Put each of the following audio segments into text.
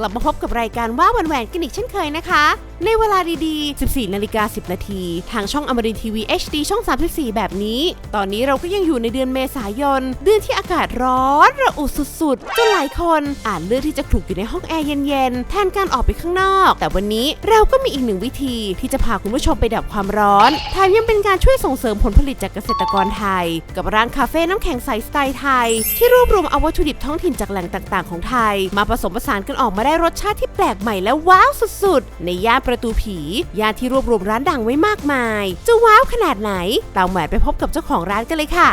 กลับมาพบกับรายการว่าวันแหวนกันอีกเช่นเคยนะคะ ในเวลาดีๆ 14 นาฬิกา 10 นาที ทางช่องอมรินทีวี HD ช่อง 34 แบบนี้ ตอนนี้เราก็ยังอยู่ในเดือนเมษายน เดือนที่อากาศร้อนระอุสุดๆ จนหลายคนอาจเลือกที่จะคลุกอยู่ในห้องแอร์เย็นๆ แทนการออกไปข้างนอก แต่วันนี้เราก็มีอีกหนึ่งวิธีที่จะพาคุณผู้ชมไปดับความร้อนแถมยังเป็นการช่วยส่งเสริมผลผลิตจากเกษตรกรไทย กับร้านคาเฟ่น้ำแข็งใสสไตล์ไทย ที่รวบรวมเอาวัตถุดิบท้องถิ่นจากแหล่งต่างๆของไทย มาผสมผสานกันออกมาได้รสชาติที่แปลกใหม่และว้าวสุดๆ ในย่านประตูผี ย่านที่รวบรวมร้านดังไว้มากมาย จะว้าวขนาดไหนตามแหวนไปพบกับเจ้าของร้านกันเลยค่ะ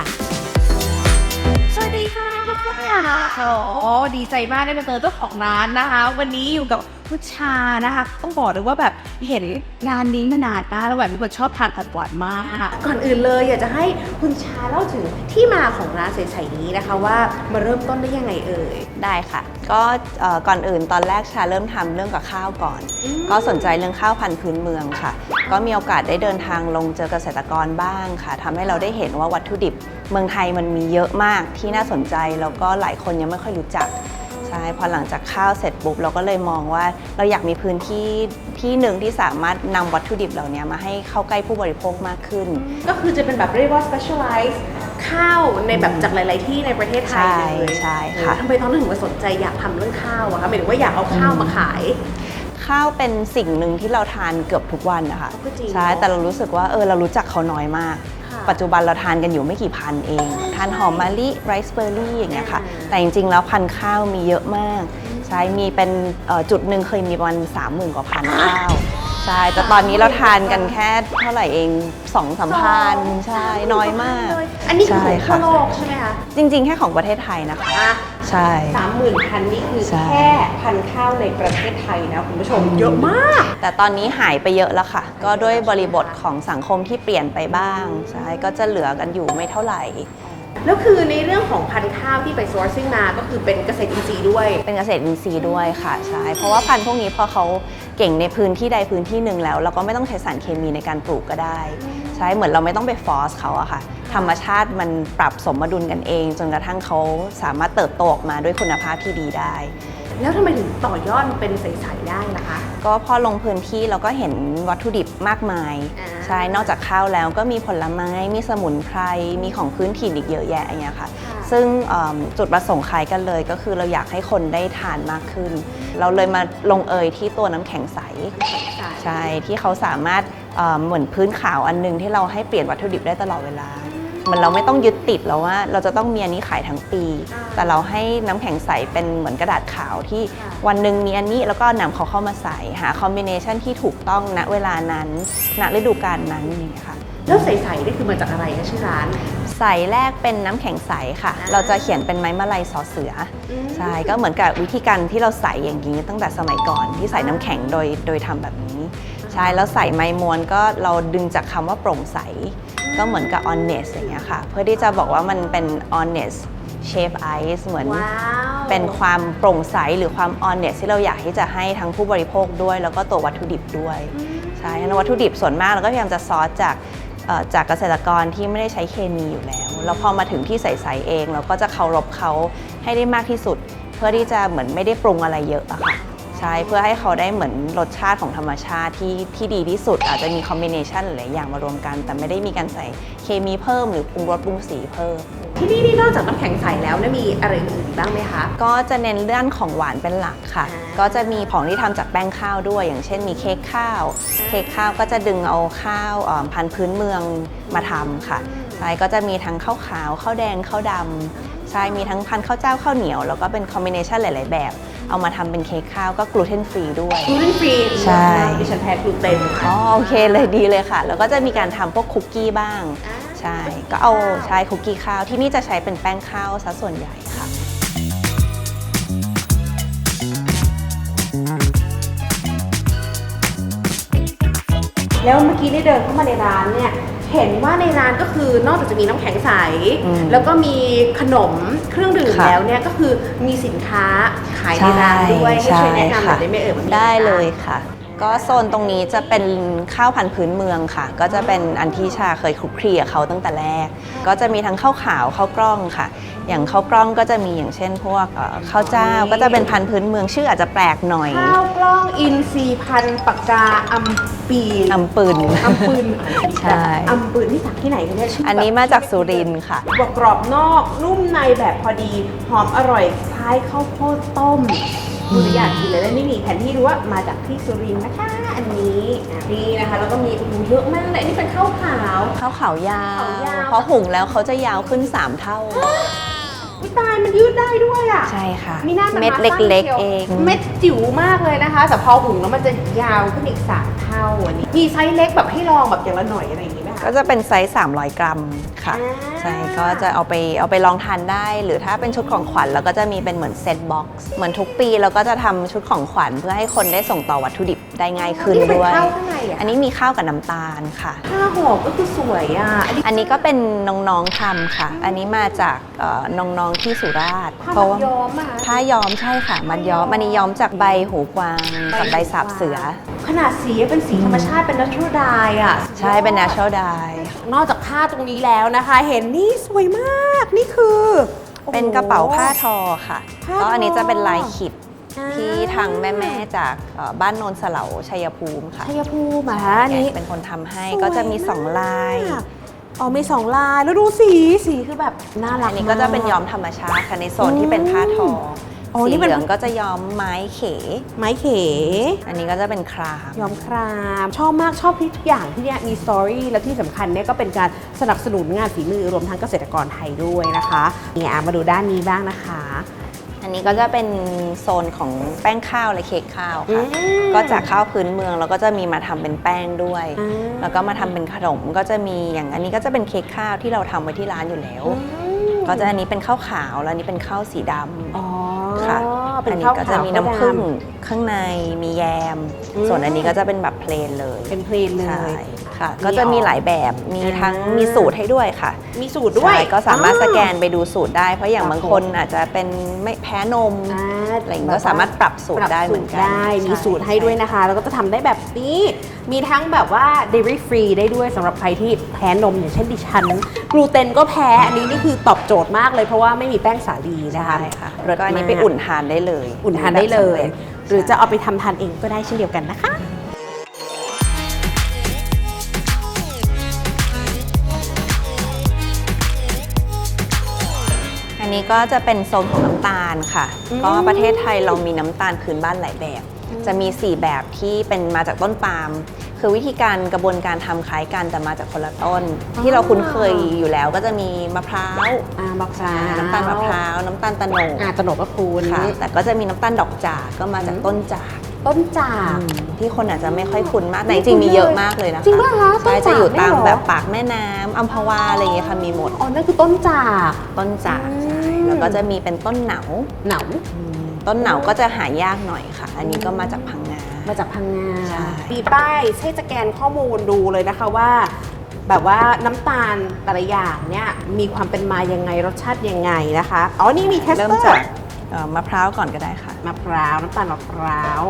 สวัสดีค่ะทุกคนโอ้โหดีใจมากได้มาเจอเจ้าของร้านนะคะ วันนี้อยู่กับ พุชานะคะต้องบอกเลยว่าแบบเห็นงานนี้มานานนะแล้วแบบมีคนชอบทานผัดหวานมาก ก่อนอื่นเลยอยากจะให้คุณชาเล่าถึงที่มาของร้านใสๆนี้นะคะว่ามาเริ่มต้นได้ยังไงเอ่ยได้ค่ะ ก็เอ่อก่อนอื่นตอนแรกชาเริ่มทำเรื่องกับข้าวก่อน ก็สนใจเรื่องข้าวพันธุ์พื้นเมืองค่ะ ก็มีโอกาสได้เดินทางลงเจอเกษตรกรบ้างค่ะทำให้เราได้เห็นว่าวัตถุดิบเมืองไทยมันมีเยอะมากที่น่าสนใจแล้วก็หลายคนยังไม่ค่อยรู้จักใช่พอหลังจากข้าวเสร็จปุ๊บเราก็เลยมองว่าเราอยากมีพื้นที่ที่หนึ่งที่สามารถนำวัตถุดิบเหล่านี้มาให้เข้าใกล้ผู้บริโภคมากขึ้น ก็คือจะเป็นแบบเรียกว่า specialize ข้าวในแบบจากหลาย ๆ ที่ในประเทศไทยเลยใช่ใช่ค่ะทำไมตอนนั้นถึงมาสนใจอยากทำเรื่องข้าวอะคะหมายถึงว่าอยากเอาข้าวมาขายข้าวเป็นสิ่งหนึ่งที่เราทานเกือบทุกวันนะคะก็จริงใช่เนอะแต่เรารู้สึกว่าเออเรารู้จักเขาน้อยมากค่ะ ปัจจุบันเราทานกันอยู่ไม่กี่พันเอง ทานหอมมะลิไรซ์เบอร์รี่อย่างเงี้ยค่ะอ่าแต่จริงๆ แล้วพันธุ์ข้าวมีเยอะมาก ใช่มีเป็นเอ่อจุดหนึ่งเคยมีประมาณสามหมื่นกว่าพันธุ์ข้าว ใช่ แต่ตอนนี้เราทานกันแค่เท่าไหร่เองสองสามพันใช่ น้อยมาก อันนี้คือใช่ของทั่ค่ะวโลกใช่ไหมคะ จริง ๆ แค่ของประเทศไทยนะคะอะใช่สามหมื่นพันนี่คือใช่แค่พันธุ์ข้าวในประเทศไทยนะคุณผู้ชมเยอะมาก แต่ตอนนี้หายไปเยอะแล้วค่ะ ก็ด้วยบริบทของสังคมที่เปลี่ยนไปบ้าง ใช่ ก็จะเหลือกันอยู่ไม่เท่าไหร่แล้วคือในเรื่องของพันธุ์ข้าวที่ไป sourcing มาก็คือเป็นเกษตรอินทรีย์ด้วย เป็นเกษตรอินทรีย์ด้วยค่ะใช่เพราะว่าพันธุ์พวกนี้พอเขา เก่งในพื้นที่ใดพื้นที่หนึ่งแล้ว เราก็ไม่ต้องใช้สารเคมีในการปลูกก็ได้ ใช่เหมือนเราไม่ต้องไปฟอร์สเขาอะค่ะ ธรรมชาติมันปรับสมดุลกันเอง จนกระทั่งเขาสามารถเติบโตออกมาด้วยคุณภาพที่ดีได้ แล้วทำไมถึงต่อยอดเป็นใสๆได้ล่ะคะ ก็พอลงพื้นที่เราก็เห็นวัตถุดิบมากมาย อ่า ใช่ นอกจากข้าวแล้วก็มีผลไม้ มีสมุนไพร มีของพื้นถิ่นอีกเยอะแยะอย่างเงี้ยค่ะ ซึ่งเอิ่มจุดประสงค์คล้ายกันเลย ก็คือเราอยากให้คนได้ทานมากขึ้น เราเลยมาลงเอยที่ตัวน้ำแข็งใส ใช่ที่เขาสามารถเอ่อเหมือนพื้นขาวอันหนึงที่เราให้เปลี่ยนวัตถุดิบได้ตลอดเวลาเห มันเราไม่ต้องยึดติดแล้วว่า เราจะต้องมีอันนี้ขายทั้งปีอ่าแต่เราให้น้ำแข็งใสเป็นเหมือนกระดาษขาวที่ค่ะวันหนึ่งมีอันนี้แล้วก็นำเขาเข้ามาใส่หาคอมบิเนชันที่ถูกต้องณเวลานั้นณฤดูกาลนั้นอย่างเงี้ยค่ะแล้วใสๆนี่คือมาจากอะไรคะชื่อร้านใส่แรกเป็นน้ำแข็งใสค่ะอ่าเราจะเขียนเป็นไม้มะลายสอเสืออมใช่ก็เหมือนกับวิธีการที่เราใส่อย่างนี้ตั้งแต่สมัยก่อนที่ใส่น้ำแข็งโดยโดยทำแบบนี้ ใช่แล้วใส่ไม้มวนก็เราดึงจากคำว่าโปร่งใส ก็เหมือนกับ honest อย่างเงี้ยค่ะ เพื่อที่จะบอกว่ามันเป็น honest shape ice เหมือนว้าวเป็นความโปร่งใสหรือความ honest ที่เราอยากที่จะให้ทั้งผู้บริโภคด้วย แล้วก็ตัววัตถุดิบด้วยใช่แล้ววัตถุดิบส่วนมากเราก็พยายามจะซอสจากเอ่อจากเกษตรกรที่ไม่ได้ใช้เคมีอยู่แล้ว แล้วพอมาถึงที่ใสๆเอง เราก็จะเคารพเขาให้ได้มากที่สุด เพื่อที่จะเหมือนไม่ได้ปรุงอะไรเยอะอะค่ะ ใช่เพื่อให้เขาได้เหมือนรสชาติของธรรมชาติที่ที่ดีที่สุด อาจจะมีคอมบิเนชันหลายๆอย่างมารวมกัน แต่ไม่ได้มีการใส่เคมีเพิ่มหรือปรุงรสปรุงสีเพิ่ม ที่นี่นี่นอกจากน้ำแข็งใสแล้วเนี่ยมีอะไรอื่นอีกบ้างไหมคะ ก็จะเน้นเรื่องของหวานเป็นหลักค่ะ อ่า ก็จะมีของที่ทำจากแป้งข้าวด้วย อย่างเช่นมีเค้กข้าว เค้กข้าวก็จะดึงเอาข้าวเอ่อพันธุ์พื้นเมืองมาทำค่ะใช่ก็จะมีทั้งข้าวขาวข้าวแดงข้าวดำใช่มีทั้งพันธุ์ข้าวเจ้าข้าวเหนียว แล้วก็เป็นคอมบิเนชันหลาย ๆ แบบ เอามาทำเป็นเค้กข้าวก็กลูเตนฟรีด้วย กลูเตนฟรีใช่ ดิฉันแพ้กลูเตนอ๋อโอเคเลยดีเลยค่ะ แล้วก็จะมีการทำพวกคุกกี้บ้าง ใช่ก็เอาใช้คุกกี้ข้าวที่นี่จะใช้เป็นแป้งข้าวซะส่วนใหญ่ค่ะ แล้วเมื่อกี้ได้เดินเข้ามาในร้านเนี่ย เห็นว่าในร้านก็คือนอกจากจะมีน้ำแข็งใส อืมแล้วก็มีขนมเครื่องดื่มค่ะ แล้วเนี่ยก็คือมีสินค้าขายในร้านด้วยให้ช่วยแนะนำหน่อยได้ไหมเอ่ยว่ามีได้อะไรบ้างเลยค่ะ ก็โซนตรงนี้จะเป็นข้าวพันธุ์พื้นเมืองค่ะ ก็จะเป็นอันที่ชาเคยคลุกคลีกับเขาตั้งแต่แรก ก็จะมีทั้งข้าวขาวข้าวกล้องค่ะ อย่างข้าวกล้องก็จะมีอย่างเช่น พวกเอ่อข้าวเจ้าก็จะเป็นพันธุ์พื้นเมืองชื่ออาจจะแปลกหน่อยข้าวกล้องอินทรีพันธุ์ปากกาอัมปีอำปืน อัมปืนใช่ อัมปืนที่จากที่ไหนกันเนี่ยชื่อันนี้มาจากสุรินทร์ค่ะ แบบกรอบนอกนุ่มในแบบพอดี หอมอร่อยคล้ายข้าวโพดต้ม คุณอยากกินเลยแล้วนี่มีแผนที่รู้ว่ามาจากที่สุรินทร์นะคะ อันนี้อะนี่นะคะแล้วก็มีโอ้โหเยอะมากเลยอันนี้เป็นข้าวขาว ข้าวขาวยาว ขาวยาว เพราะหุงแล้วเขาจะยาวขึ้น 3 เท่าอุ๊ยตายมันยืดได้ด้วยอะใช่ค่ะ มีหน้ามันเม็ดมาเล็กสั้นๆเอง เม็ดจิ๋วมากเลยนะคะ แต่พอหุงแล้วมันจะยาวขึ้นอีกสามเท่าอันนี้ มีไซส์เล็กแบบให้ลองแบบอย่างละหน่อยอะไรอย่างนี้ไหมคะ ก็จะเป็นไซส์ 300 กรัมค่ะอ่าใช่ก็จะเอาไปเอาไปลองทานได้ หรือถ้าเป็นชุดของขวัญเราก็จะมีเป็นเหมือนเซตบ็อกซ์เหมือนทุกปีเราก็จะทำชุดของขวัญเพื่อให้คนได้ส่งต่อวัตถุดิบ ได้ง่ายขึ้นนี่เป็นด้วย ข้าวข้างในอะอันนี้มีข้าวกับน้ำตาลค่ะ ข้าวหอมก็คือสวยอะอันนี้อันนี้ก็เป็นน้องๆทำค่ะ อันนี้มาจากเอ่อน้องๆที่สุราษฎร์ผ้าเพราะมัว่าดย้อมอะ ผ้าย้อมใช่ค่ะ มันย้อมอันนี้ย้อมจากใบหูกวางกับใบสาบเสือ ขนาดสีเป็นสีธรรมชาติเป็น natural dye อะใช่เป็น natural dye นอกจากผ้าตรงนี้แล้วนะคะ เห็นนี่สวยมากนี่คือโอ้โห เป็นกระเป๋าผ้าทอค่ะผ้าทอ ก็อันนี้จะเป็นลายขิดอ่า ที่ทางแม่ ๆ จากเอ่อบ้านโนนเสลาชัยภูมิค่ะชัยภูมิอะฮะอันนี้เป็นคนทำให้สวยก็จะมีสองลายมากอ๋อมีสองลาย แล้วดูสีสีคือแบบน่ารักอันนี้ก็จะเป็นย้อมธรรมชาติค่ะในโซนที่เป็นผ้าทออ๋อสีนี่เหเป็นลืองก็จะย้อมไม้เข ไม้เขอันนี้ก็จะเป็นคราม ย้อมคราม ชอบมากชอบที่ทุกอย่างที่เนี่ยมีสตอรี่และที่สำคัญเนี่ยก็เป็นการสนับสนุนงานฝีมือรวมทั้งเกษตรกรไทยด้วยนะคะเนี่ยอะมาดูด้านนี้บ้างนะคะ อันนี้ก็จะเป็นโซนของแป้งข้าวและเค้กข้าวค่ะ อืมก็จากข้าวพื้นเมืองแล้วก็จะมีมาทำเป็นแป้งด้วย อ่า แล้วก็มาทำเป็นขนมก็จะมีอย่างอันนี้ก็จะเป็นเค้กข้าวที่เราทำไว้ที่ร้านอยู่แล้วอืมก็จะอันนี้เป็นข้าวขาวแล้วอันนี้เป็นข้าวสีดำ อ๋อค่ะ เป็นอันนี้ข้าวก็ขาวจะมีน้ำผึ้งข้าวด ข้างในมีแยม อืมส่วนอันนี้ก็จะเป็นแบบเพลนเลยำเป็นเพลนเลใช่ย ค่ะ มีก็จะมีหลายแบบมีทั้งอ่ามีมีสูตรให้ด้วยค่ะมีสูตรด้วย ใช่ก็สามารถอ่สแกนไปดูสูตรได้ เพราะอย่างครับบางคนอาจจะเป็นไม่แพ้นมอ่าอะไรอย่างนี้ก็สามารถปรับสูตรได้เหมือนกันปรับสูตรได้มีช่สูตรให้ด้วยนะคะ แล้วก็จะทำได้แบบนี้ มีทั้งแบบว่า dairy free ได้ด้วยสำหรับใครที่แพ้นมอย่างเช่นดิฉันกลูเตนก็แพ้อันนี้นี่คือตอบโจทย์มากเลยเพราะว่าไม่มีแป้งสาลีนะคะใช่ค่ะเลิศก็อันนี้มากไปอุ่นทานได้เลย อุ่นทานได้เลยแบบสำร็จหรือจะเอาไปทำทานเองก็ได้เช่นเดียวกันนะคะอันนี้ก็จะเป็นโซนของน้ำตาลค่ะอืมก็ประเทศไทยเรามีน้ำตาลพื้นบ้านหลายแบบ จะมี 4 แบบที่เป็นมาจากต้นปาล์มคือวิธีการกระบวนการทำคล้ายกันแต่มาจากคนละต้น ที่เราคุ้นเคยอยู่แล้วก็จะมีมะพร้าวอ่ามะพร้าวน้ำตาลมะพร้าวน้ำตาลตะโนดอ่าตโนดก็คูณค่ะแต่ก็จะมีน้ำตาลดอกจากก็มาจากต้นจากต้นจากที่คนอาจจะไม่ค่อยคุ้นมากแต่จริงๆมีเยอะมากเลยนะคะจริงป่ะคะต้นใช่จากจะอยู่ตามเนี่ยเหรอแบบปากแม่น้ำอัมพวาอะไรอย่างเงี้ยค่ะมีหมดอ๋อนั่นคือต้นจากต้นจากอืมใช่แล้วก็จะมีเป็นต้นเหนาเหนา ต้นเหนาก็จะหายากหน่อยค่ะ อันนี้ก็มาจากพังงา มาจากพังงาใช่ มีป้ายให้สแกนข้อมูลดูเลยนะคะว่า แบบว่าน้ำตาลแต่ละอย่างเนี่ยมีความเป็นมายังไงรสชาติยังไงนะคะอ๋อนี่มีเทสเริ่เตมอจากร์เอ่อมะพร้าวก่อนก็ได้ค่ะ มะพร้าวน้ำตาลมะพร้าว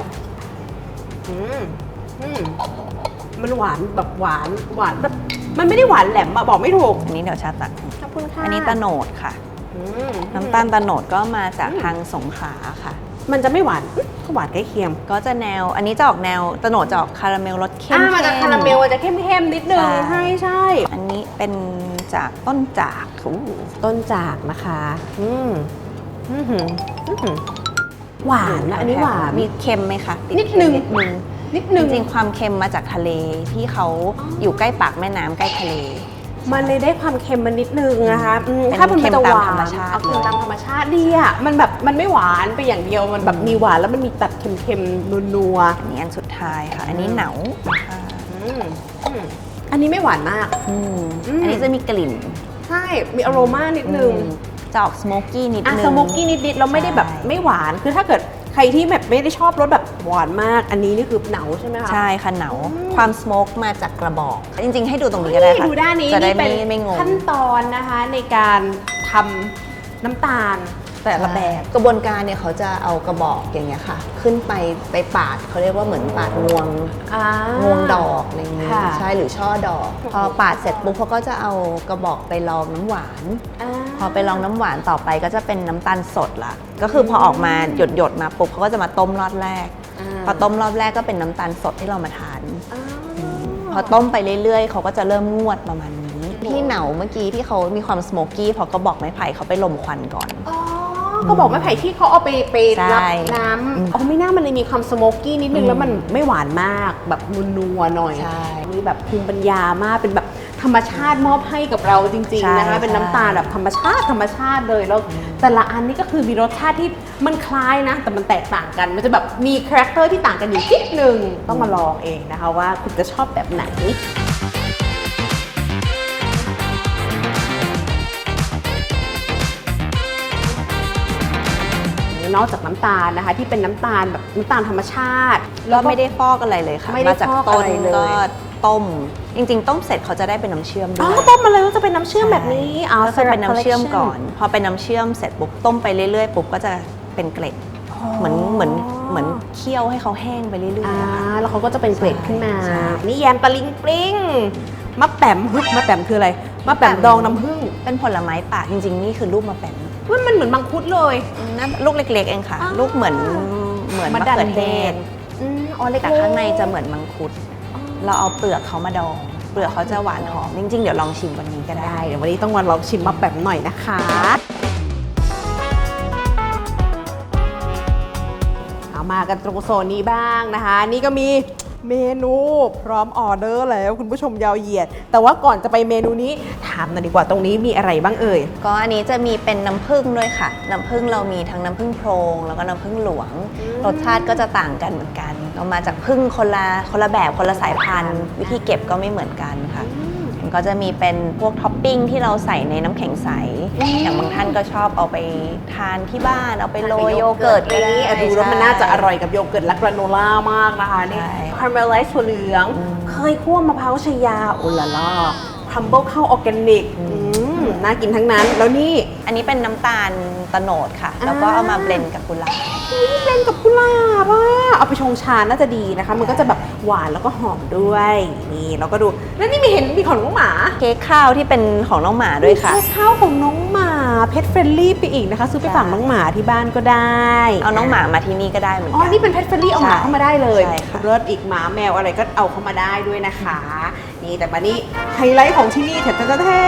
อืมอืมมันหวานแบบหวานหวานแบบมันไม่ได้หวานแหลมอะบอกไม่ถูกอันนี้เดี๋ยวชาตัก ขอบคุณค่ะอันนี้ตะโหนดค่ะอืม น้ำตาลตะโหนดก็มาจากทางสงขลาค่ะ มันจะไม่หวานอื้อก็หวานใกล้เคียง ก็จะแนว อันนี้จะออกแนวตะโหนดจะออกคาราเมลรสเข้มอ่าๆมาจากคาราเมลมันจะเข้มๆนิดนึงใช่ใช่ใช่ อันนี้เป็นจากต้นจากอู้ต้นจากนะคะ อืมอื้อหืออื้อหือหวานนะอันนี้หวานมีเค็มไหมคะตินิดเค็มนึงนิดนึงนิดจนึงริงๆความเค็มมาจากทะเลที่เขาอยู่ใกล้ปากแม่น้ำใกล้ทะเล มันเลยได้ความเค็มมันนิดนึงนะคะอืมเป็นถ้ามันเค็มจะหวาตามธรรมนชาติ เอาเค็มเลยตามธรรมชาติดีอะมันแบบมันไม่หวานไปอย่างเดียวมันแบบมีหวานแล้วมันมีตัดเค็มๆนัวอันนี้อันสุดท้ายค่ะ อันนี้เหนาค่ะๆอืมอืมอันนี้ไม่หวานมาก อืมอืม อันนี้จะมีกลิ่นใช่มีอโรมานิดนึง อืมจะออกสโมกกี้นิดอะนึงสโมกกี้นิดๆแล้วไม่ได้แบบใช่ ไม่หวาน คือถ้าเกิดใค รที่แบบไม่ได้ชอบรสแบบหวานมาก อันนี้นี่คือเหนาใช่ไหมคะ ใช่ค่ะเหนาอืมความสโมกมาจากกระบอก จริง ๆ ให้ดูตรงนี้ก็ได้ค่ะดูด้านนี้จะได้นี่ไม่เป็นไม่งงขั้นตอนนะคะในการทำน้ำตาลแต่ละแบบกระบวนการเนี่ยเขาจะเอากระบอกอย่างเงี้ยค่ะ ขึ้นไปไปปาดเขาเรียกว่าเหมือนปาดงวงอ่างวงดอกอะไรอย่างเงี้ยค่ะใช่หรือช่อดอก พอปาดเสร็จปุ๊บเขาก็จะเอากระบอกไปรองน้ำหวานา พอไปรองน้ำหวานต่อไปก็จะเป็นน้ำตาลสดละก็คือพอออกมาหยดหยดๆมาปุ๊บเขาก็จะมาต้มรอบแรกาพอต้มรอบแรกก็เป็นน้ำตาลสดที่เรามาทานอ่าพอต้มไปเรื่อยๆเขาก็จะเริ่มงวดประมาณนี้ที่เหนาเมื่อกี้ที่เขามีความสโมกกี้พอกระบอกไม้ไผ่เขาไปลมควันก่อนอ๋อก็บอกไม้ไผ่ที่เขาเอาไปไปใช่รับน้อืมำอ๋อไม่น่ามันเลยมีความสโมกกี้นิดนึอืงมแล้วมันไม่หวานมากแบบนัวๆหน่อยใช่มีแบบภูมิปัญญามากเป็นแบบ ธรรมชาติมอบให้กับเราจริงใช่ๆนะคะ เป็นน้ำตาลแบบธรรมชาติธรรมชาติเลยแล้วแต่ละอันนี่ก็คือมีรสชาติที่มันคล้ายนะ แต่มันแตกต่างกัน มันจะแบบมีคาแรคเตอร์ที่ต่างกันอยู่นิดนึงต้องมาลองเองนะคะว่าคุณจะชอบแบบไหนนอกจากน้ำตาลนะคะ ที่เป็นน้ำตาลแบบน้ำตาลธรรมชาติก็ไม่ได้ฟอกอะไรเลยค่ะไม่ได้มาจากฟอกต้นอะไรเลยก็ ต้ม จริง ๆ ต้มเสร็จเขาจะได้เป็นน้ำเชื่อมด้อ๋อวย ต้มมาเลยก็จะเป็นน้ำเชื่อมแบบนี้อ๋อก็คือเป็นน้ำเชื่อม syrup ก่อน collection พอเป็นน้ำเชื่อมเสร็จปุ๊บต้มไปเรื่อยๆปุ๊บก็จะเป็นเกล็ดเหมือนเหมือนเหมือนเคี่ยวให้เขาแห้งไปเรื่อยอ่าๆอะค่ะ แล้วเขาก็จะเป็นเกล็ดขึ้นมา ใช่ นี่แยมตะลิงปลิ้งมะแปมฮึบมะแปมคืออะไรมะแปมดองน้ำผึ้งเป็นผลไม้ป่าจริง ๆ นี่คือลูกมะแปมเว้ยมันเหมือนมังคุดเลย นั่นลูกเล็ก ๆ เองค่ะ อ้าวลูกเหมือนเหมือนมะดัเขือเทศอืมอ๋อเล็กๆแต่ข้างในจะเหมือนมังคุด เราเอาเปลือกเขามาดอง เปลือกเขาจะหวานหอม จริง ๆ เดี๋ยวลองชิมวันนี้ก็ได้ ได้เดี๋ยววันนี้ต้องมาลองชิมมะแปมหน่อยนะคะ เอามากันตรงโซนนี้บ้างนะคะ นี่ก็มีเมนูพร้อมออเดอร์แล้วคุณผู้ชมยาวเหยียด แต่ว่าก่อนจะไปเมนูนี้ถามหน่อยดีกว่าตรงนี้มีอะไรบ้างเอ่ย ก็อันนี้จะมีเป็นน้ำผึ้งด้วยค่ะ น้ำผึ้งเรามีทั้งน้ำผึ้งโพรง แล้วก็น้ำผึ้งหลวง รสชาติก็จะต่างกันเหมือนกัน เรามาจากผึ้งคนละคนละแบบคนละสายพันธุ์ วิธีเก็บก็ไม่เหมือนกันค่ะ มันก็จะมีเป็นพวกท็อปปิ้งที่เราใส่ในน้ำแข็งใส อย่างบางท่านก็ชอบเอาไปทานที่บ้านเอาไปโรยโยเกิร์ตก็ได้อะดูแล้วมันน่าจะอร่อยกับโยเกิร์ตและกราโนล่ามากนะคะนี่ใช่คาราเมลไลซ์ถั่วเหลืองอืมเคยคั่วมะพร้าวชายาโอลาล่าครัมเบิลข้าวออร์แกนิก น่ากินทั้งนั้น แล้วนี่ อันนี้เป็นน้ำตาลตะโนดค่ะ แล้วก็เอามาเบลนด์กับกุหลาบนี่เล่นกับกุหลาบอะเอาไปชงชาน่าจะดีนะคะ มันก็จะแบบหวานแล้วก็หอมด้วยนี่เราก็ดูแล้วนี่มีเห็นมีของน้องหมาเค้กข้าวที่เป็นของน้องหมาด้วยค่ะ มีข้าวของน้องหมาเพ t เฟรนลี่ไปอีกนะคะซื้อไปใช่ฝากน้องหมาที่บ้านก็ได้เอาน้องหมามาที่นี่ก็ได้เหมือนอ๋อกันี่เป็นเพ t เฟรนลี่เอาหมาใช่เข้ามาได้เลยใช่ค่ะเลิศอีกหมาแมวอะไรก็เอาเข้ามาได้ด้วยนะคะ นี่แต่มานี่ไฮไลท์ของที่นี่แท้ๆแท้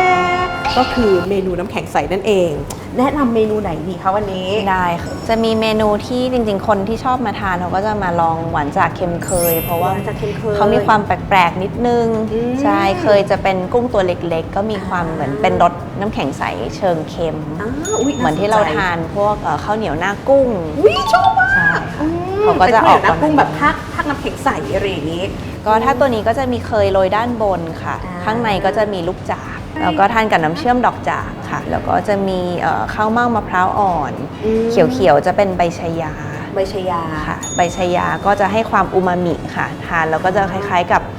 ๆก็คือเมนูน้ำแข็งใสนั่นเอง แนะนำเมนูไหนดีคะวันนี้ ได้ค่ะจะมีเมนูที่จริง ๆ คนที่ชอบมาทานเขาก็จะมาลองหวานจากเค็มเคย เพราะว่าหวานจากเค็มเคยเขามีความแปลกๆนิดนึงอืม ใช่เคยจะเป็นกุ้งตัวเล็กๆ ก็มีความเหมือนเป็นรสน้ำแข็งใสเชิงเค็ม อ้าวอุ๊ยเหมือนที่เราทานพวกเอ่อข้าวเหนียวหน้ากุ้งวิชอบมากใช่อืมเขาก็จะออกเป็นข้าวเหนียวน้ำกุ้งประมาณแบบพักพักน้ำแข็งใสอะไรอย่างนี้ ก็ถ้าตัวนี้ก็จะมีเคยโรยด้านบนค่ะอ่าข้างในก็จะมีลูกจากแล้วก็ทานกับน้ำเชื่อมดอกจากค่ะ แล้วก็จะมีเอ่อข้าวเม่ามะพร้าวอ่อนอืมเขียวๆจะเป็นใบชายา ใบชายาค่ะ ใบชายาก็จะให้ความอูมามิค่ะ ทานแล้วก็จะคล้ายๆกับเอ่อ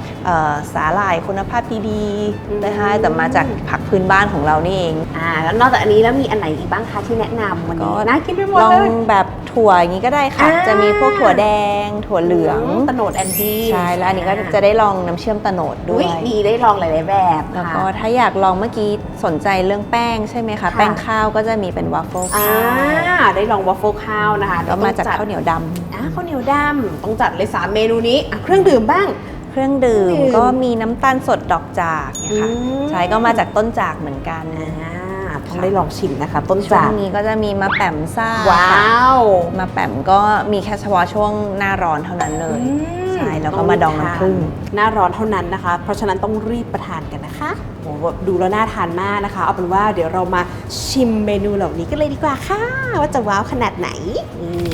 สาหร่ายคุณภาพดีอืมๆนะคะแต่มาจากผักพื้นบ้านของเรานี่เองอ่าแล้วนอกจากอันนี้แล้วมีอันไหนอีกบ้างคะที่แนะนำวันนี้ก็น่ากินไปหมดลอเลงยแบบถั่วอย่างนี้ก็ได้ค่ะอ่าจะมีพวกถั่วแดง ถั่วเหลืองตะโนดแอนดี้ใช่แล้วอันนี้ก็จะได้ลองน้ำเชื่อมตะโนดด้ด้ววยยดีได้ลองหลายๆแบบแล้วค่ะก็ถ้าอยากลองเมื่อกี้สนใจเรื่องแป้งใช่ไหมคะค่ะแป้งข้าวก็จะมีเป็นวาฟเฟิลอ่าข้าวได้ลองวอฟเฟิลข้าวนะคะก็มาจากต้องจัดข้าวเหนียวดำอ่าข้าวเหนียวดำต้องจัดเลยสามเมนูนี้อะเครื่องดื่มบ้าง เครื่องดื่มเครื่องดื่มก็มีน้ำตาลสดดอกจากเนี่ยค่ะอืม ใช่ก็มาจากต้นจากเหมือนกันอ่าต้องได้ลองชิมนะคะ ต้นช่วจากงนี้ก็จะมีมะแปมซ่าว้าค่ะวมะแปมก็มีแค่เฉพาะช่วงหน้าร้อนเท่านั้นเลย ใช่แล้วก็มาดองน้ำผึ้ง หน้าร้อนเท่านั้นนะคะ เพราะฉะนั้นต้องรีบประทานกันนะคะโอ้แบบดูแล้วน่าทานมากนะคะ เอาเป็นว่าเดี๋ยวเรามาชิมเมนูเหล่านี้กันเลยดีกว่าค่ะ ว่าจะว้าวขนาดไหนนี่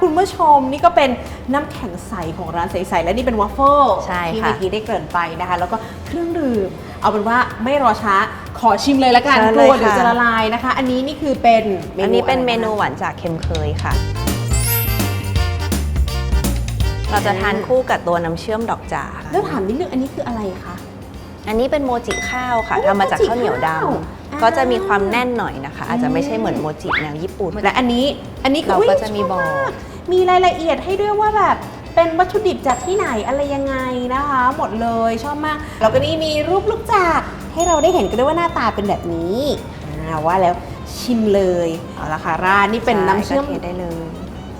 คะคุณผู้ชมนี่ก็เป็นน้ำแข็งใสของร้านใสๆและนี่เป็นวอฟเฟิลใช่ที่ค่ะ เมื่อกี้ได้เกริ่นไปนะคะ แล้วก็เครื่องดื่ม เอาเป็นว่าไม่รอช้าขอชิมเลยละกันเชิญกเลลัยวเดี๋ยวค่ะ จะละลายนะคะ อันนี้นี่คือเป็นอันนี้เป็นอะไระเมนูหวานจากเค็มเคยค่ะ เราจะทานคู่กับตัวน้ำเชื่อมดอกจ๋าค่ะ แล้วถามนิดนึงอันนี้คืออะไรคะ อันนี้เป็นโมจิข้าวค่ะโอ้ทำมาจากข้าวเหนียวดโมจิข้าวำก็จะมีความแน่นหน่อยนะคะ อาจจะไม่ใช่เหมือนโมจิแนวญี่ปุ่นและอันนี้อันนี้คือเราอุ๊ยก็จะมีชบอกากมีรายละเอียดให้ด้วยว่าแบบเป็นวัตถุดิบจากที่ไหนอะไรยังไงนะคะ หมดเลยชอบมากแล้วก็นี่มีรูปลูกจากให้เราได้เห็นกันด้วยว่าหน้าตาเป็นแบบนี้อ่าว่าแล้วชิมเลยเอาละค่ะราดนี่เป็นน้ำเชื่อมใก็ทได้เลย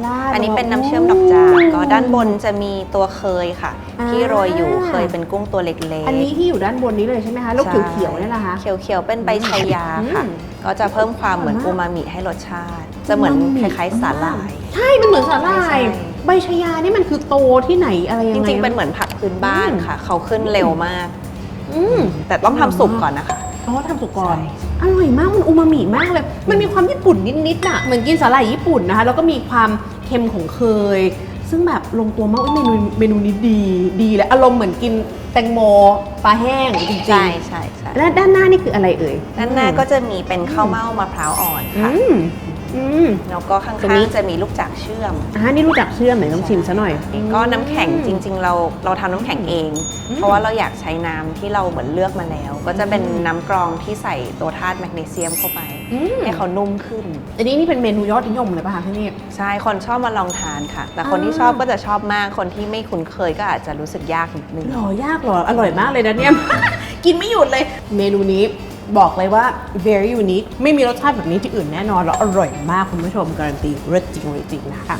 ราดอันนี้เป็นน้ำโเชื่อมดอกจานก็ด้านบนจะมีตัวเคยค่ะอ่าที่โรยอยู่เคยเป็นกุ้งตัวเล็กๆ อันนี้ที่อยู่ด้านบนนี้เลยใช่ไหมคะแล้วเขียวๆเนี่ยนะคะเขียวๆเป็นใบชายาค่ะอืมก็จะเพิ่มความเหมือนอร่อยมากอูมามิให้รสชาติ จะเหมือนอูมามิคล้ายๆสาหร่าย ใช่มันเหมือนสาหร่าใช่ยใบชายานี่มันคือโตที่ไหนอะไรยังจไงริงๆเป็นเหมือนผักพื้นบ้านค่ะ เขาขึ้นเร็วมากอืมแต่ต้องทำสุกก่อนนะคะ อ๋อทำสุกก่อนใช่อร่อยมากมันอูมามิมากเลย มันมีความญี่ปุ่นนิดๆอะเหมือนกินสาหร่ายญี่ปุ่นนะคะแล้วก็มีความเค็มของเคย ซึ่งแบบลงตัวมากอุ๊ยเมนูเมนูนี้ดีดีเลยอารมณ์เหมือนกินแตงโมปลาแห้งจริงๆใช่ใช่ใช่และด้านหน้านี่คืออะไรเอ่ยด้านหน้าก็จะมีเป็นข้าวเม่ามะพร้าวอ่อนอืค่ะม อืม แล้วก็ข้าตรงนี้ งๆจะมีลูกจากเชื่อม อ่านี่รู้จักเชื่อมไหนต้องชิมซะหน่อย ก็น้ำแข็งจริง ๆ เราเราทำน้ำแข็งเองอืมเพราะว่าเราอยากใช้น้ำที่เราเหมือนเลือกมาแล้ว ก็จะเป็นน้ำกรองที่ใส่ตัวธาตุแมกนีเซียมเข้าไปอืม ให้เขานุ่มขึ้น อันนี้นี่เป็นเมนูยอดนิยมเลยป่ะคะที่นี่ ใช่ คนชอบมาลองทานค่ะ แต่คนที่อ่า ชอบก็จะชอบมาก คนที่ไม่คุ้นเคยก็อาจจะรู้สึกยากนิดนึง หรอยากหรอ อร่อยมากเลยนะเนี่ย กินไม่หยุดเลย เมนูนี้ บอกเลยว่า very unique ไม่มีรสชาติแบบนี้ที่อื่นแน่นอน แล้วอร่อยมากคุณผู้ชม การันตีรสจริงเลยจริงนะคะ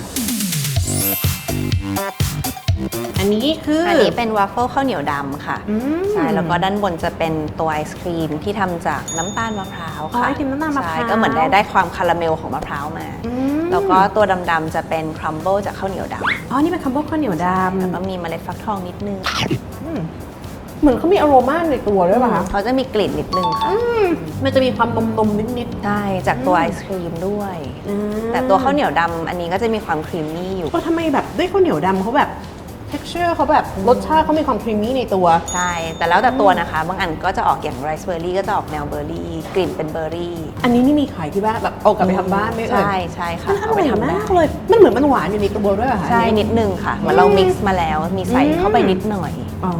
อันนี้คืออัอันนี้เป็นวาฟเฟิลข้าวเหนียวดำค่ะอืมใช่ แล้วก็ด้านบนจะเป็นตัวไอศครีมที่ทำจากน้ำตาลมะพร้าวอ๋อค่ะไอติมน้ำตาลมะพร้าว ใช่ก็เหมือนได้ได้ความคาราเมลของมะพร้าวมาอืมแล้วก็ตัวดำๆจะเป็นครัมเบิลจากข้าวเหนียวดอ๋อ นี่เป็นคัมโบข้าวเหนียวดำแล้วก็มีเมล็ดฟักทองนิดนึงำอืม เหมือนเขามีอโรมาในตัวด้วยป่ะคะ เขาจะมีกลิ่นนิดนึงค่ะอืมมันจะมีความนมๆนิดใช่ จากตัวไอศครีมด้วยๆอืมแต่ตัวข้าวเหนียวดำอันนี้ก็จะมีความครีมมี่อยู่ก็ทำไมแบบด้วยข้าวเหนียวดำเขาแบบ texture เขาแบบรสชาติเขามีความครีมมี่ในตัว ใช่ แต่แล้วแต่ตัวนะคะ บางอันก็จะออกอย่างไรซ์เบอร์รี่ก็จะออกแนวเบอร์รี่ กลิ่นเป็นเบอร์รี่ อันนี้นี่มีขายที่บ้านแบบเอากลับไปทำบ้านไหมเอ่ยใช่ใช่ค่ะมันอเอาร่ไปอยทำได้มากเลย มันเหมือนมันหวานอยู่ในตัวด้วยเหรอคะใช่อันิดนึงค่ะเหมือนเรา mix มาแล้วมีใส่อืมเข้าไปนิดหน่อย อ๋อ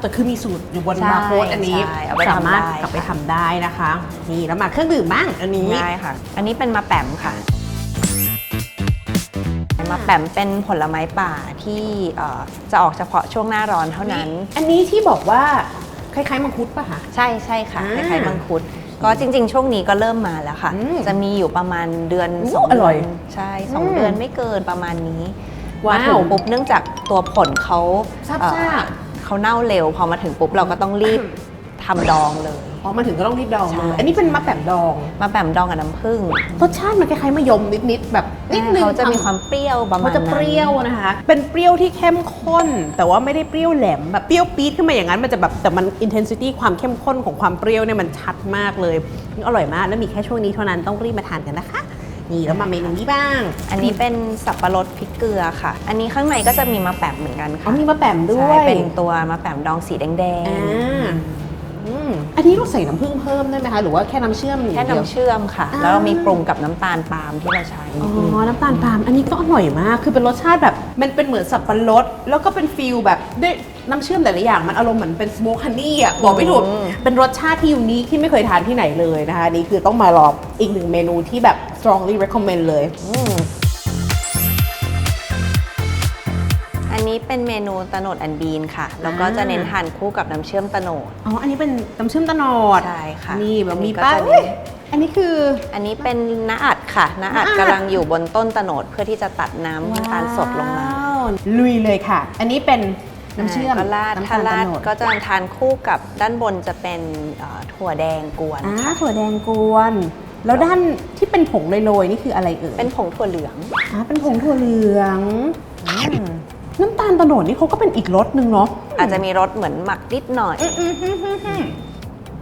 แต่คือมีสูตรอยู่บนใช่บาร์โค้ดอันนี้ใช่เอาไปสามารถทำได้กลับไปทำได้นะคะ นี่แล้วมาเครื่องดื่มบ้างอันนี้ได้ค่ะ อันนี้เป็นมะแปมค่ะ มะแปมเป็นผลไม้ป่าที่เอ่อจะออกเฉพาะช่วงหน้าร้อนเท่านั้น อันนี้ที่บอกว่าคล้ายๆมังคุดป่ะคะ ใช่ใช่ค่ะอ่าคล้ายๆมังคุด ก็จริง ๆ ช่วงนี้ก็เริ่มมาแล้วค่ะ อืมจะมีอยู่ประมาณเดือนอู้สองอเดืร่ออยนใช่สองอืมเดือนไม่เกินประมาณนี้ว้าวมาถึงปุ๊บเนื่องจากตัวผลเขาทราบเอ่อทราบเขาเน่าเร็ว พอมาถึงปุ๊บเราก็ต้องรีบ ทำดองเลยอ๋อมาถึงก็ต้องรีบดองใช่เลยอันนี้เป็นมะแปมดองมาแปมดองกับน้ำผึ้งรสชาติมันคล้ายๆมะยมนิดๆแบบนิดนึงเขาจะมีความเปรี้ยวประมามัณนจะนั้นเปรี้ยวนะคะ เป็นเปรี้ยวที่เข้มข้น แต่ว่าไม่ได้เปรี้ยวแหลมแบบเปรี้ยวปี๊ดขึ้นมาอย่างนั้นมันจะแบบแต่มัน intensity ความเข้มข้นของความเปรี้ยวเนี่ยมันชัดมากเลยอร่อยมากแล้วมีแค่ช่วงนี้เท่านั้นต้องรีบมาทานกันนะคะนี่แล้วมาเมนูนี้บ้าง อันนี้เป็นสับปะรดพริกเกลือค่ะ อันนี้ข้างในก็จะมีมะแปมเหมือนกันอ๋อค่ะมีมะแปมด้วใช่ยเป็นตัวมะแปมดองสีแดงอ่า อืมอันนี้เราใส่น้ำผึ้งเพิ่มได้ไหมคะ หรือว่าแค่น้ำเชื่อมๆแค่เดียวน้ำเชื่อมค่ะอ่าแล้วเรามีปรุงกับน้ำตาลปาล์มที่เราใช้อ๋อ น้ำตาลปาล์มอันนี้ก็อร่อยมาก คือเป็นรสชาติแบบมันเป็นเหมือนสับปะรด แล้วก็เป็นฟิลแบบด้วยน้ำเชื่อมแต่ละอย่างมันอารมณ์เหมือนเป็นสโมคฮันนี่อะบอกไม่ถูกอืมเป็นรสชาติที่ยูนิคที่ไม่เคยทานที่ไหนเลยนะคะอันนี่คือต้องมาลองอีกหนึ่งเมนูที่แบบ strongly recommend เลย อืมอันนี้เป็นเมนูตะโนดอันบีนค่ะ แล้วก็จะเน้นทานคู่กับน้ำเชื่อมตะโนด อ๋อ อันนี้เป็นน้ำเชื่อมตะโนดใช่ค่ะ นี่แบบอันนี้มีก็ป้ายจะเอ้ยมีไออันนี้คือ อันนี้เป็นน้าอัดค่ะน้าอัดน้าอัดกำลังอยู่บนต้นตะโนด เพื่อที่จะตัดน้ำน้ำตาลสดลงมาว้าวลุยเลยค่ะ อันนี้เป็นน้ำเชื่อมก็ราดน้ำถ้าตาลราตะดโนดก็จะทานคู่กับด้านบนจะเป็นเอ่อถั่วแดงกวนอ่าค่ะถั่วแดงกวน แล้วด้านที่เป็นผงโรยๆนี่คืออะไรเอ่ยเป็นผงถั่วเหลืองอ่าเป็นผงถั่วเหลืองอืม น้ำตาลตะโนดนี่เขาก็เป็นอีกรสหนึ่งเนาะอาจจะมีรสเหมือนหมักนิดหน่อย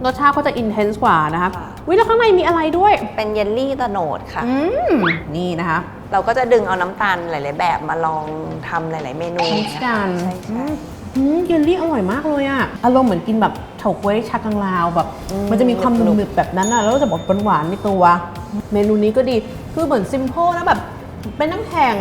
รสชาติก็จะอินเทนส์กว่านะคะค่ะวิแล้วข้างในมีอะไรด้วย เป็นเยลลี่ตะโนดค่ะ อืมนี่นะคะ เราก็จะดึงเอาน้ำตาลหลาย ๆ แบบมาลองทำหลาย ๆ เมนูมิกซ์กันใช่ใช่อืมเยลลี่อร่อยมากเลยอะอารมณ์เหมือนกินแบบเฉาก๊วยชากังลาวแบบ มันจะมีความหนึบๆแบบนั้นอะแล้วก็จะบอกหวานๆในตัว เมนูนี้ก็ดี คือเหมือนซิม p พ e นะแบบเป็นน้ำแข็ง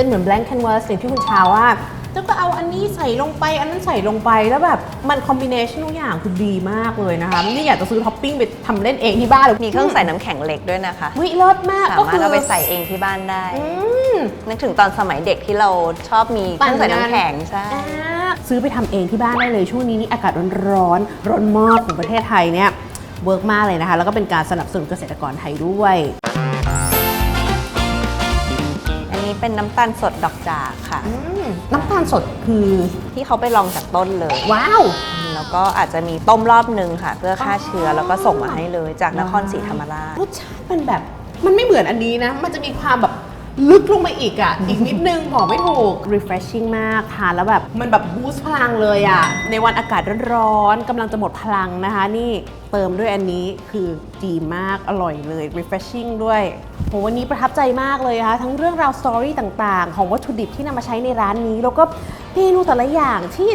เป็นเหมือน blank canvas อย่างที่คุณชาว่าจะก็เอาอันนี้ใส่ลงไป อันนั้นใส่ลงไปแล้วแบบมันคอมบิเนชันทุกอย่างคือดีมากเลยนะคะนี่อยากจะซื้อท็อปปิ้งไปทำเล่นเองที่บ้านเลยมีเครื่องใส่น้ำแข็งเล็กด้วยนะคะ วิเลิศมากสาก็มารคืถอเอาไปใส่เองที่บ้านได้ อืม นึกถึงตอนสมัยเด็กที่เราชอบมีเครื่องใส่น้ำแข็งใช่ อ่าซื้อไปทำเองที่บ้านได้เลยช่วงนี้นี่อากาศร้อนๆร้อนมากของประเทศไทยเนี่ยเวิร์กมากเลยนะคะ แล้วก็เป็นการสนับสนุนเกษตรกรไทยด้วย เป็นน้ำตาลสดดอกจากค่ะ อืมน้ำตาลสดคือที่เขาไปลองจากต้นเลย ว้าว แล้วก็อาจจะมีต้มรอบนึงค่ะ เพื่อฆ่าเชื้อแล้วก็ส่งมาให้เลยจากนครศรีธรรมราช รสชาติมันแบบ มันไม่เหมือนอันนี้นะ มันจะมีความแบบ ลึกลงไปอีกอะ อีกนิดนึงบอกไม่ถูก refreshing มากทานแล้วแบบ มันแบบบูสต์พลังเลยอะ ในวันอากาศร้อนๆกำลังจะหมดพลังนะคะ นี่เติมด้วยอันนี้คือดีมากอร่อยเลย refreshing ด้วยโหวันนี้ประทับใจมากเลยนะคะทั้งเรื่องราวสตอรี่ต่างๆ ของวัตถุดิบที่นำมาใช้ในร้านนี้ แล้วก็เมนูแต่ละอย่างที่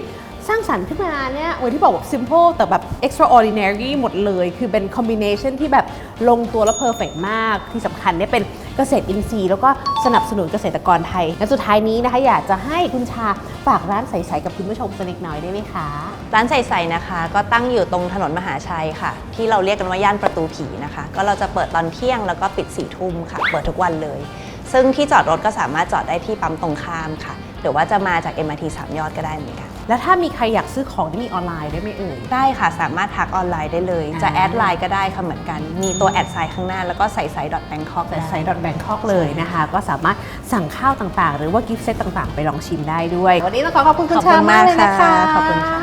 สร้างสรรค์ขึ้นมาเนี่ยโอ้ยที่บอกแบบ simple แต่แบบ extraordinary หมดเลย คือเป็น combination ที่แบบลงตัวและ perfect มากที่สำคัญเนี่ยเป็น เกษตรอินทรีย์แล้วก็สนับสนุนเกษตรกรไทย และสุดท้ายนี้นะคะ อยากจะให้คุณชาฝากร้านใสๆกับคุณผู้ชมสักเล็กน้อยได้ไหมคะ ร้านใสๆนะคะ ก็ตั้งอยู่ตรงถนนมหาชัยค่ะ ที่เราเรียกกันว่าย่านประตูผีนะคะ ก็เราจะเปิดตอนเที่ยงแล้วก็ปิด4ี่ทุ่มค่ะ เปิดทุกวันเลย ซึ่งที่จอดรถก็สามารถจอดได้ที่ปั๊มตรงข้ามค่ะหรือว่าจะมาจาก MRT สามยอดก็ได้เหมือนกัน แล้วถ้ามีใครอยากซื้อของที่มีออนไลน์ได้ไหมเอ่ย ได้ค่ะสามารถทักออนไลน์ได้เลย จะอ่าแอดไลน์ก็ได้ค่ะเหมือนกัน มีตัวแอดไซน์ข้างหน้าแล้วก็ใส่ไซด์ดอทแบงคอกแต่ไซต์แบงคอกเลยนะคะ ก็สามารถสั่งข้าวต่างๆ หรือว่ากิฟต์เซตต่างๆ ไปลองชิมได้ด้วย วันนี้ต้องขอขอบคุณคุณขอบชาคุณากกมามเลยนะคะค่ะขอบคุณค่ะ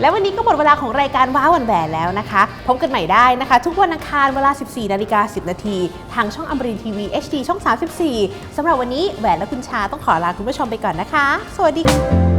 แล้ววันนี้ก็หมดเวลาของรายการว้าวันแหวนแล้วนะคะ พบกันใหม่ได้นะคะ ทุกวันอังคารเวลา 14 นาฬิกา 10 นาที ทางช่องอมรินทีวี HD ช่อง 34 สำหรับวันนี้แหวนและคุณชาต้องขอลาคุณผู้ชมไปก่อนนะคะ สวัสดีค่ะ